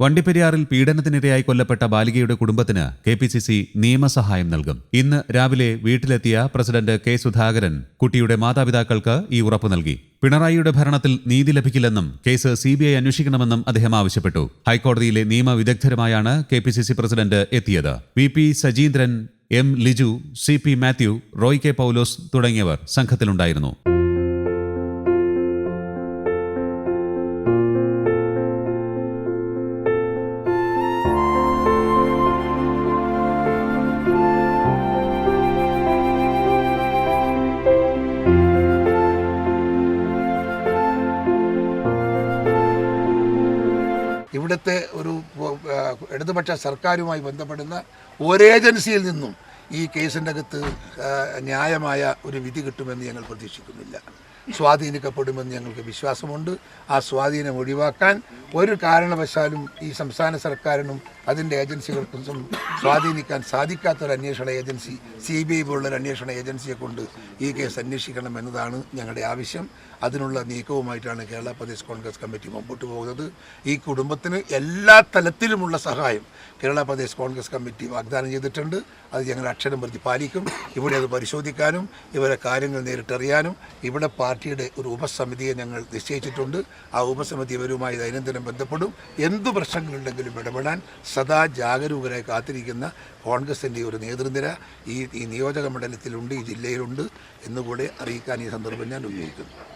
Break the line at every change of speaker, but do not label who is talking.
വണ്ടിപ്പെരിയാറിൽ പീഡനത്തിനിരയായി കൊല്ലപ്പെട്ട ബാലികയുടെ കുടുംബത്തിന് കെ പി സി സി നിയമസഹായം നൽകും. ഇന്ന് രാവിലെ വീട്ടിലെത്തിയ പ്രസിഡന്റ് കെ സുധാകരൻ കുട്ടിയുടെ മാതാപിതാക്കൾക്ക് ഈ ഉറപ്പ് നൽകി. പിണറായിയുടെ ഭരണത്തിൽ നീതി ലഭിക്കില്ലെന്നും കേസ് സി ബി ഐ അന്വേഷിക്കണമെന്നും അദ്ദേഹം ആവശ്യപ്പെട്ടു. ഹൈക്കോടതിയിലെ നിയമവിദഗ്ധരുമായാണ് K P C C president എത്തിയത്. V P Sajeendran M Liju C P Mathew Roy K Paulose തുടങ്ങിയവർ സംഘത്തിലുണ്ടായിരുന്നു.
ഇവിടുത്തെ ഒരു ഇടതുപക്ഷ സർക്കാരുമായി ബന്ധപ്പെടുന്ന ഒരേജൻസിയിൽ നിന്നും ഈ കേസിന്റെ അകത്ത് ന്യായമായ ഒരു വിധി കിട്ടുമെന്ന് ഞങ്ങൾ പ്രതീക്ഷിക്കുന്നില്ല. സ്വാധീനിക്കപ്പെടുമെന്ന് ഞങ്ങൾക്ക് വിശ്വാസമുണ്ട്. ആ സ്വാധീനം ഒഴിവാക്കാൻ ഒരു കാരണവശാലും ഈ സംസ്ഥാന സർക്കാരിനും അതിന്റെ ഏജൻസികൾക്കും സ്വാധീനിക്കാൻ സാധിക്കാത്തൊരു അന്വേഷണ ഏജൻസി സി ബി ഐ പോലുള്ളൊരു അന്വേഷണ ഏജൻസിയെ കൊണ്ട് ഈ കേസ് അന്വേഷിക്കണം എന്നതാണ് ഞങ്ങളുടെ ആവശ്യം. അതിനുള്ള നീക്കവുമായിട്ടാണ് കേരള പ്രദേശ് കോൺഗ്രസ് കമ്മിറ്റി മുമ്പോട്ട് പോകുന്നത്. ഈ കുടുംബത്തിന് എല്ലാ തലത്തിലുമുള്ള സഹായം കേരള പ്രദേശ് കോൺഗ്രസ് കമ്മിറ്റി വാഗ്ദാനം ചെയ്തിട്ടുണ്ട്. അത് ഞങ്ങൾ അക്ഷരം പ്രതി പാലിക്കും. ഇവിടെ അത് പരിശോധിക്കാനും ഇവരെ കാര്യങ്ങൾ നേരിട്ടറിയാനും ഇവിടെ പാർട്ടിയുടെ ഒരു ഉപസമിതിയെ ഞങ്ങൾ നിശ്ചയിച്ചിട്ടുണ്ട്. ആ ഉപസമിതി ഇവരുമായി ദൈനംദിനം ബന്ധപ്പെടും. എന്തു പ്രശ്നങ്ങളുണ്ടെങ്കിലും ഇടപെടാൻ സദാ ജാഗരൂകരായി കാത്തിരിക്കുന്ന കോൺഗ്രസിന്റെ ഒരു നേതൃനിര ഈ ഈ നിയോജക മണ്ഡലത്തിലുണ്ട് ഈ ജില്ലയിലുണ്ട് എന്നുകൂടെ അറിയിക്കാൻ ഈ സന്ദർഭം ഞാൻ ഉപയോഗിക്കുന്നു